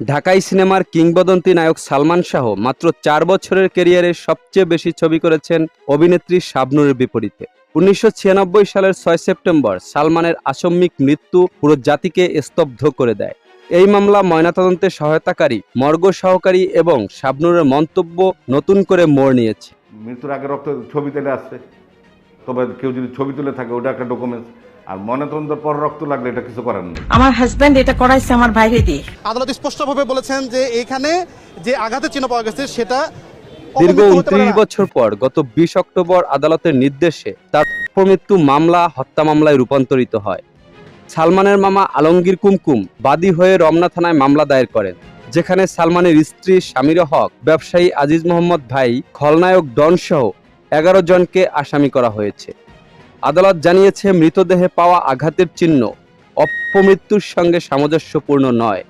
ঢাকাই সিনেমার কিংবদন্তি নায়ক সালমান শাহ মাত্র চার বছরের কেরিয়ারে সবচেয়ে বেশি ছবি করেছেন অভিনেত্রী শাবনুরের বিপরীতে। উনিশশো ছিয়ানব্বই সালের ছয় সেপ্টেম্বর সালমানের আসম্মিক মৃত্যু পুরো জাতিকে স্তব্ধ করে দেয়। এই মামলা ময়নাতদন্তে সহায়তাকারী, মর্গ সহকারী এবং শাবনুরের মন্তব্য নতুন করে মোড় নিয়েছে। মৃত্যুর আগে রক্ত ছবি তুলে আসছে। তবে কেউ যদি ছবি তুলে থাকে, ওটা একটা ডকুমেন্টস আর ময়নাতদন্তের পর রক্ত লাগলে এটা কিছু করার নেই আমার হাজবেন্ড এটা করাইছে আমার বাইরে দিয়ে। আদালত স্পষ্টভাবে বলেছেন যে এখানে যে আঘাতের চিহ্ন পাওয়া গেছে সেটা দীর্ঘ উনত্রিশ বছর পর গত বিশ অক্টোবর আদালতের নির্দেশে তার অপমৃত্যু মামলা হত্যা মামলায় রূপান্তরিত হয়। সালমানের মামা আলমগীর কুমকুম বাদী হয়ে রমনা থানায় মামলা দায়ের করেন যেখানে সালমানের স্ত্রী সামিরা হক ব্যবসায়ী আজিজ মোহাম্মদ ভাই খলনায়ক ডন সহ এগারো জনকে আসামি করা হয়েছে। আদালত জানিয়েছে, মৃতদেহে পাওয়া আঘাতের চিহ্ন অপমৃত্যুর সঙ্গে সামঞ্জস্যপূর্ণ নয়।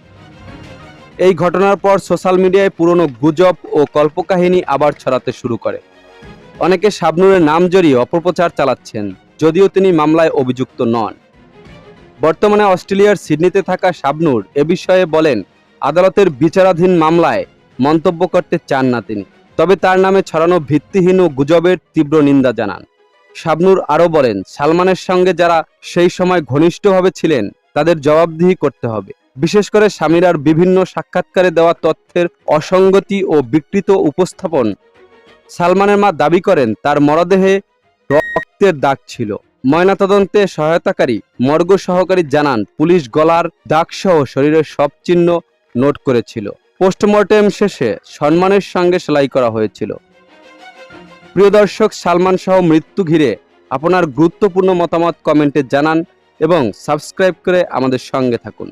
এই ঘটনার পর সোশ্যাল মিডিয়ায় পুরনো গুজব ও কল্পকাহিনী আবার ছড়াতে শুরু করে। অনেকে শাবনুরের নাম জড়িয়ে অপপ্রচার চালাচ্ছেন, যদিও তিনি মামলায় অভিযুক্ত নন। বর্তমানে অস্ট্রেলিয়ার সিডনিতে থাকা শাবনুর এ বিষয়ে বলেন, আদালতের বিচারাধীন মামলায় মন্তব্য করতে চান না তিনি, তবে তার নামে ছড়ানো ভিত্তিহীন ও গুজবের তীব্র নিন্দা জানান। শাবনুর আরও বলেন, সালমানের সঙ্গে যারা সেই সময় ঘনিষ্ঠভাবে ছিলেন, তাদের জবাবদিহি করতে হবে। বিশেষ করে স্বামীরার বিভিন্ন সাক্ষাৎকারে দেওয়া তথ্যের অসঙ্গতি ও বিকৃত উপস্থাপন। সালমানের মা দাবি করেন, তার মরদেহে রক্তের দাগ ছিল। ময়নাতদন্তে সহায়তাকারী, মর্গ সহকারী জানান, পুলিশ গলার দাগসহ শরীরের সব চিহ্ন নোট করেছিল। পোস্টমর্টেম শেষে সম্মানের সঙ্গে সেলাই করা হয়েছিল। প্রিয় দর্শক, সালমান সহ মৃত্যু ঘিরে আপনার গুরুত্বপূর্ণ মতামত কমেন্টে জানান এবং সাবস্ক্রাইব করে আমাদের সঙ্গে থাকুন।